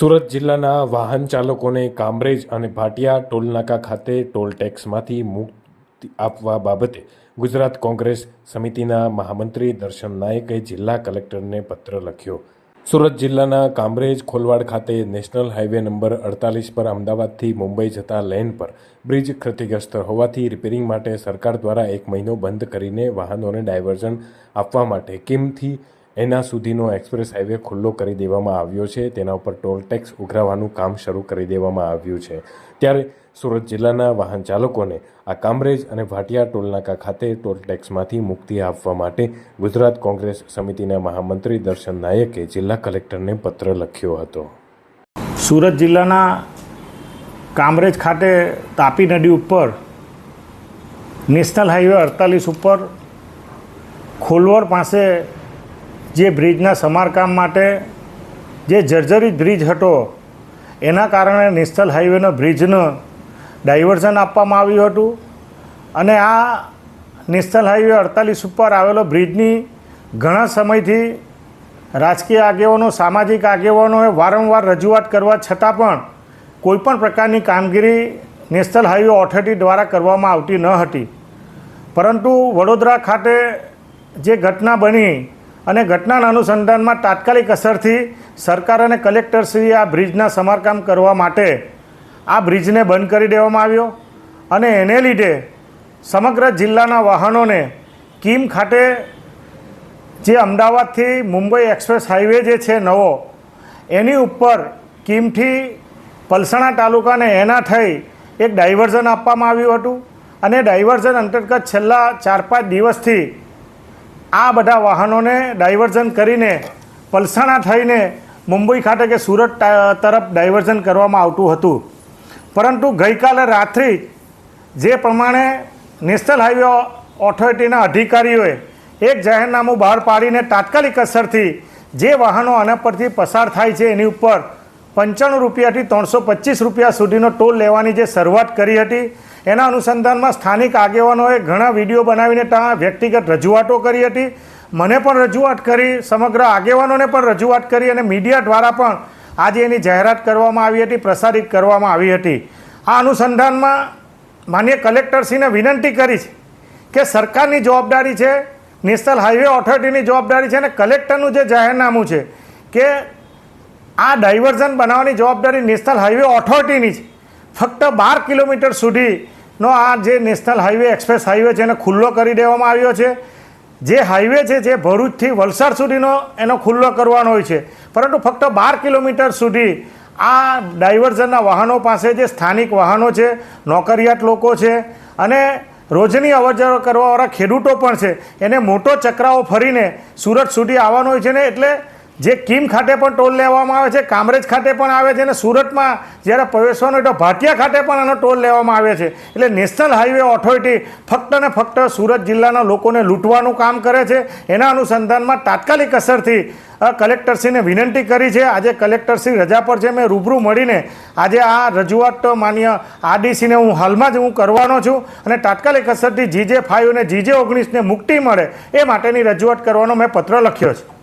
સુરત જિલ્લાના વાહન ચાલકોને કામરેજ અને ભાટિયા ટોલનાકા ખાતે ટોલ ટેક્સમાંથી મુક્તિ આપવા બાબતે ગુજરાત કોંગ્રેસ સમિતિના મહામંત્રી દર્શન નાયકે જિલ્લા કલેક્ટરને પત્ર લખ્યો. સુરત જિલ્લાના કામરેજ ખોલવાડ ખાતે નેશનલ હાઈવે નંબર અડતાલીસ પર અમદાવાદથી મુંબઈ જતા લેન પર બ્રિજ ક્ષતિગ્રસ્ત હોવાથી રિપેરિંગ માટે સરકાર દ્વારા એક મહિનો બંધ કરીને વાહનોને ડાયવર્ઝન આપવા માટે કિમથી એના સુધીનો એક્સપ્રેસ હાઈવે ખુલ્લો કરી દેવામાં આવ્યો છે. તેના ઉપર ટોલ ટેક્સ ઉઘરાવવાનું કામ શરૂ કરી દેવામાં આવ્યું છે. ત્યારે સુરત જિલ્લાના વાહન ચાલકોને આ કામરેજ અને ભાટિયા ટોલનાકા ખાતે ટોલ ટેક્સમાંથી મુક્તિ આપવા માટે ગુજરાત કોંગ્રેસ સમિતિના મહામંત્રી દર્શન નાયકે જિલ્લા કલેક્ટરને પત્ર લખ્યો હતો. સુરત જિલ્લાના કામરેજ ખાતે તાપી નદી ઉપર, નેશનલ હાઈવે અડતાલીસ ઉપર ખોલવર પાસે જે બ્રિજના સમારકામ માટે જે જર્જરિત બ્રિજ હતો, એના કારણે નેશનલ હાઈવેનો બ્રિજનું ડાયવર્ઝન આપવામાં આવ્યું હતું અને આ નેશનલ હાઈવે અડતાલીસ ઉપર આવેલો બ્રિજની ઘણા સમયથી રાજકીય આગેવાનો, સામાજિક આગેવાનોએ વારંવાર રજૂઆત કરવા છતાં પણ કોઈપણ પ્રકારની કામગીરી નેશનલ હાઈવે ઓથોરિટી દ્વારા કરવામાં આવતી ન હતી. પરંતુ વડોદરા ખાતે જે ઘટના બની અને ઘટનાના અનુસંધાનમાં તાત્કાલિક અસરથી સરકાર અને કલેક્ટરશ્રીએ આ બ્રિજના સમારકામ કરવા માટે આ બ્રિજને બંધ કરી દેવામાં આવ્યો અને એને લીધે સમગ્ર જિલ્લાના વાહનોને કિમ ખાતે જે અમદાવાદથી મુંબઈ એક્સપ્રેસ હાઈવે જે છે નવો, એની ઉપર કિમથી પલસાણા તાલુકાને એના થઈ એક ડાયવર્ઝન આપવામાં આવ્યું હતું અને ડાયવર્ઝન અંતર્ગત છેલ્લા ચાર પાંચ દિવસથી આ બધા વાહનોને ડાયવર્ઝન કરીને પલસાણા થઈને મુંબઈ ખાતે કે સુરત તરફ ડાયવર્ઝન કરવામાં આવતું હતું. પરંતુ ગઈકાલે રાત્રિ જે પ્રમાણે નેશનલ હાઈવે ઓથોરિટીના અધિકારીઓએ એક જાહેરનામું બહાર પાડીને તાત્કાલિક અસરથી જે વાહનો આના પરથી પસાર થાય છે એની ઉપર પંચાણું રૂપિયાથી ત્રણસો પચીસ રૂપિયા સુધીનો ટોલ લેવાની જે શરૂઆત કરી હતી એના અનુસંધાનમાં સ્થાનિક આગેવાનોએ ઘણા વીડિયો બનાવીને ત્યાં વ્યક્તિગત રજૂઆતો કરી હતી. મને પણ રજૂઆત કરી, સમગ્ર આગેવાનોને પણ રજૂઆત કરી અને મીડિયા દ્વારા પણ આજે એની જાહેરાત કરવામાં આવી હતી, પ્રસારિત કરવામાં આવી હતી. આ અનુસંધાનમાં માન્ય કલેક્ટરશ્રીને વિનંતી કરી છે કે સરકારની જવાબદારી છે, નેશનલ હાઈવે ઓથોરિટીની જવાબદારી છે અને કલેક્ટરનું જે જાહેરનામું છે કે આ ડાયવર્ઝન બનાવવાની જવાબદારી નેશનલ હાઈવે ઓથોરિટીની છે. ફક્ત બાર કિલોમીટર સુધીનો આ જે નેશનલ હાઈવે, એક્સપ્રેસ હાઈવે છે એને ખુલ્લો કરી દેવામાં આવ્યો છે. જે હાઈવે છે, જે ભરૂચથી વલસાડ સુધીનો એનો ખુલ્લો કરવાનો હોય છે. પરંતુ ફક્ત બાર કિલોમીટર સુધી આ ડાયવર્ઝનના વાહનો પાસે જે સ્થાનિક વાહનો છે, નોકરિયાત લોકો છે, અને રોજની અવરજવર કરવાવાળા ખેડૂતો પણ છે, એને મોટો ચક્રાઓ ફરીને સુરત સુધી આવવાનો હોય છે ને, એટલે જે કિમ ખાતે પણ ટોલ લેવામાં આવે છે, કામરેજ ખાતે પણ આવે છે અને સુરતમાં જ્યારે પ્રવેશવાનો તો ભાટિયા ખાતે પણ આનો ટોલ લેવામાં આવે છે. એટલે નેશનલ હાઈવે ઓથોરિટી ફક્ત ને ફક્ત સુરત જિલ્લાના લોકોને લૂંટવાનું કામ કરે છે. એના અનુસંધાનમાં તાત્કાલિક અસરથી કલેક્ટરશ્રીને વિનંતી કરી છે. આજે કલેક્ટરશ્રી રજા પર છે. મેં રૂબરૂ મળીને આજે આ રજૂઆત માન્ય આરડીસીને હું હાલમાં જ હું કરવાનો છું અને તાત્કાલિક અસરથી જીજે ફાઈવ અને જીજે ઓગણીસને મુક્તિ મળે એ માટેની રજૂઆત કરવાનો મેં પત્ર લખ્યો છે.